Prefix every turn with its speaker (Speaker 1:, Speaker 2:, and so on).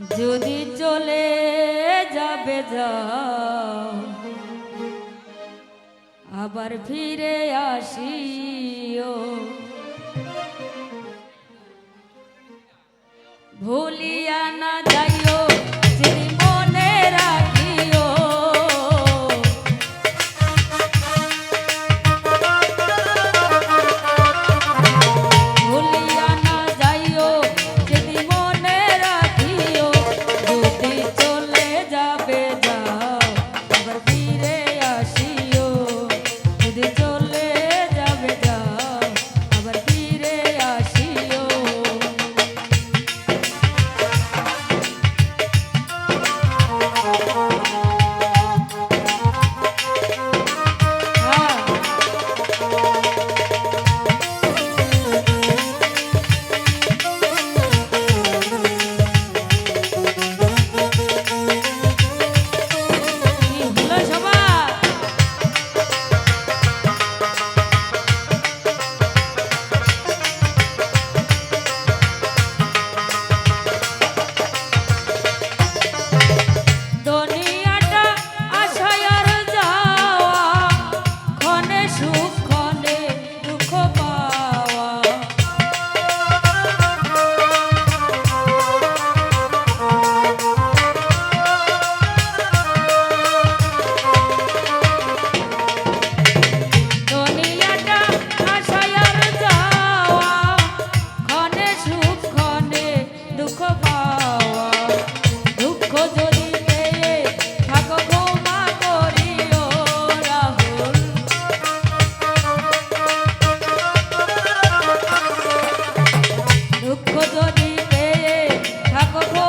Speaker 1: যদি চলে যাবে যাও আবার ফিরে আসিও। যাই Paco